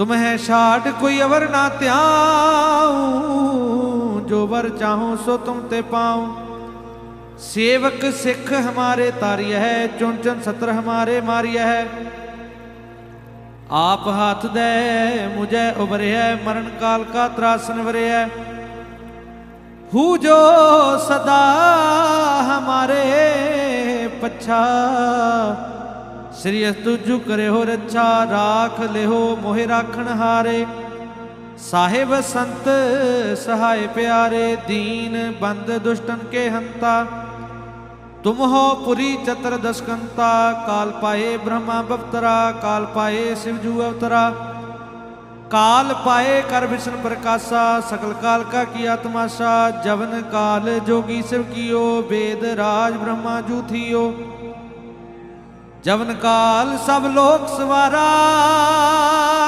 तुम है शाट कोई अवर ना त्याऊं जो वर चाहूं सो तुम ते पाऊं सेवक सिख हमारे तारिय है चुन चुन सत्र हमारे मारिय है आप हाथ दे मुझे उभरे है मरण काल का त्रासन वरे है हु जो सदा हमारे पच्छा ਸ੍ਰੀ ਅਸਤੁਜੁ ਕਰਿਓ ਰੱਛਾ, ਰਾਖ ਲਿਓ ਮੋਹਿ ਰਾਖਣ ਹਾਰੇ। ਸਾਹਿਬ ਸੰਤ ਸਹਾਇ ਪਿਆਰੇ, ਦੀਨ ਬੰਦ ਦੁਸ਼ਟਨ ਕੇ ਹੰਤਾ। ਤੁਮ ਹੋ ਪੁਰੀ ਚਤਰ ਦਸਕੰਤਾ, ਕਾਲ ਪਾਏ ਬ੍ਰਹਮਾ ਬਵਤਰਾ, ਕਾਲ ਪਾਏ ਸਿਵਜੂ ਅਵਤਰਾ। ਕਾਲ ਪਾਏ ਕਰ ਵਿਸ਼ਨ ਪ੍ਰਕਾਸ਼ਾ, ਸਕਲ ਕਾਲ ਕਾ ਕੀਆ ਤਮਾਸ਼ਾ ਜਵਨ ਕਾਲ ਜੋਗੀ ਸਿਵ ਕੀਓ, ਵੇਦ ਰਾਜ ਬ੍ਰਹਮਾ ਜੂ ਥੀਓ। ਜਵਨ ਕਾਲ ਸਭ ਲੋਕ ਸਵਾਰਾ।